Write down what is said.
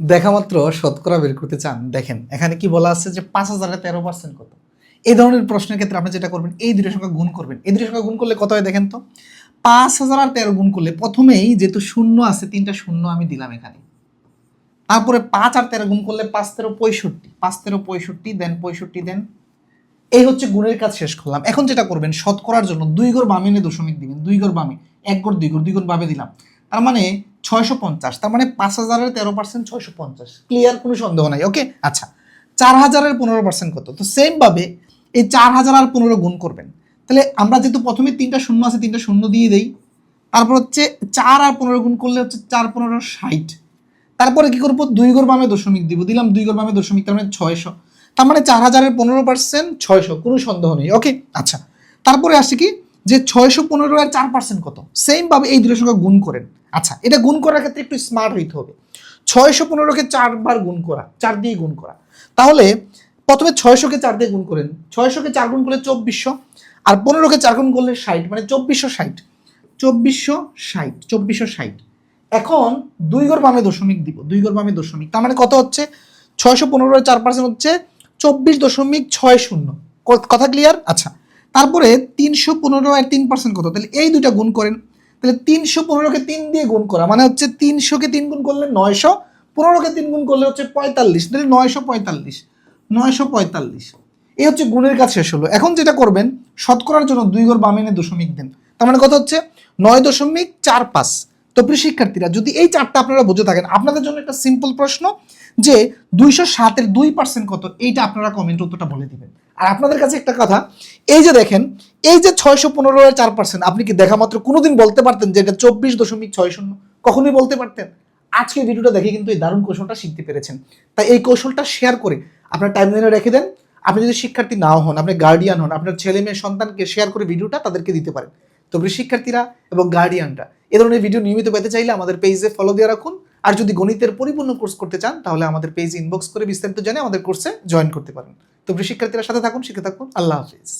দেখা মাত্র শতকরা বের করতে চান, দেখেন, এখানে কি বলা আছে যে পাঁচ হাজারে তেরো পার্সেন্ট কত? এই ধরনের প্রশ্নের ক্ষেত্রে আপনি যেটা করবেন, এই দুটো সংখ্যা গুণ করবেন। এই দুটো সংখ্যা গুণ করলে কত হয় দেখেন তো? পাঁচ হাজার আর তেরো গুণ করলে প্রথমেই যেহেতু শূন্য আছে, তিনটা শূন্য আমি দিলাম এখানে। তারপরে পাঁচ আর তেরো গুণ করলে পাঁচ তেরো পঁয়ষট্টি, পাঁচ তেরো পঁয়ষট্টি, দেন পঁয়ষট্টি, দেন এই হচ্ছে গুণের কাজ শেষ করলাম। এখন যেটা করবেন, শতকরার জন্য দুই গড় বামে নিয়ে দশমিক দিবেন, দুই গড় বামে, এক গড় দুই গড় দুই গড় বামে দিলাম। তার মানে ছয়শো পঞ্চাশ, তার মানে পাঁচ হাজারের তেরো পার্সেন্ট ছয়শো পঞ্চাশ। ক্লিয়ার কোনো সন্দেহ নাই ওকে আচ্ছা চার হাজারের পনেরো পার্সেন্ট কত? তো সেমভাবে এই চার হাজার আর পনেরো গুণ করবেন। তাহলে আমরা যেহেতু প্রথমে তিনটা শূন্য আছে, তিনটা শূন্য দিয়ে দেই, তারপর হচ্ছে চার আর পনেরো গুণ করলে হচ্ছে চার পনেরো ষাট। তারপরে কি করব? দুই গড় বামে দশমিক দিব, দিলাম দুই গড় বামে দশমিক, তার মানে ছয়শো। তার মানে চার হাজারের পনেরো পার্সেন্ট ছয়শো, কোনো সন্দেহ নেই ওকে আচ্ছা তারপরে আসে কি? যে ছয়শো পনেরো আর চার পার্সেন্ট কত? সেমভাবে এই দুটো সংখ্যা গুণ করেন। আচ্ছা এটা গুণ করার ক্ষেত্রে একটু স্মার্ট হইতে হবে। ছয়শো পনেরোকে চারবার গুণ করা, চার দিয়ে গুণ করা। তাহলে প্রথমে ছয়শোকে চার দিয়ে গুণ করেন। ছয়শোকে চার গুণ করলে চব্বিশশো, আর পনেরোকে চার গুণ করলে ষাট মানে চব্বিশশো ষাট। চব্বিশশো ষাট চব্বিশশো ষাট। এখন দুই গড় বামে দশমিক দিব, দুই গড় বামে দশমিক। তার মানে কত হচ্ছে? ছয়শো পনেরো চার পার্সেন্ট হচ্ছে চব্বিশ দশমিক ছয় শূন্য। কথা ক্লিয়ার আচ্ছা তারপরে তিনশো পনেরো আর তিন পার্সেন্ট কত? তাহলে এই দুইটা গুণ করেন তাহলে তিনশো পনেরোকে তিন দিয়ে গুণ করা মানে হচ্ছে তিনশোকে তিন গুণ করলে নয়শো, পনেরোকে তিন গুণ করলে হচ্ছে পঁয়তাল্লিশ, তাহলে নয়শো পঁয়তাল্লিশ নয়শো পঁয়তাল্লিশ। এই হচ্ছে গুণের কাজ শেষ হলো। এখন যেটা করবেন, শতকরার জন্য দুই গড় বামে এনে দশমিক দেন। তার মানে কথা হচ্ছে নয় দশমিক চার পাঁচ। তো প্রিয় শিক্ষার্থীরা, যদি এই চারটা আপনারা বুঝে থাকেন, আপনাদের জন্য একটা সিম্পল প্রশ্ন যে দুইশো সাতের দুই পার্সেন্ট কত? এইটা আপনারা কমেন্ট উত্তরটা বলে দিবেন। আর আপনাদের কাছে একটা কথা, এই যে দেখেন এই যে ছয়শো পনেরো চার পার্সেন্ট আপনি কি দেখা মাত্র কোনোদিন বলতে পারতেন যে এটা চব্বিশ দশমিক ছয় শূন্য? কখনোই বলতে পারতেন? আজকে ভিডিওটা দেখে কিন্তু এই দারুণ কৌশলটা শিখতে পেরেছেন। তাই এই কৌশলটা শেয়ার করে আপনার টাইম লাইনে রেখে দেন। আপনি যদি শিক্ষার্থী নাও হন, আপনি গার্ডিয়ান হন, আপনার ছেলে মেয়ে সন্তানকে শেয়ার করে ভিডিওটা তাদেরকে দিতে পারেন। তবে শিক্ষার্থীরা এবং গার্ডিয়ানরা এ ধরনের ভিডিও নিয়মিত পেতে চাইলে আমাদের পেজে ফলো দিয়ে রাখুন। আর যদি গণিতের পরিপূর্ণ কোর্স করতে চান, তাহলে আমাদের পেজ ইনবক্স করে বিস্তারিত জেনে আমাদের কোর্সে জয়েন করতে পারেন। তবে শিক্ষার্থীরা সাথে থাকুন, শিখে থাকুন। আল্লাহ হাফিজ।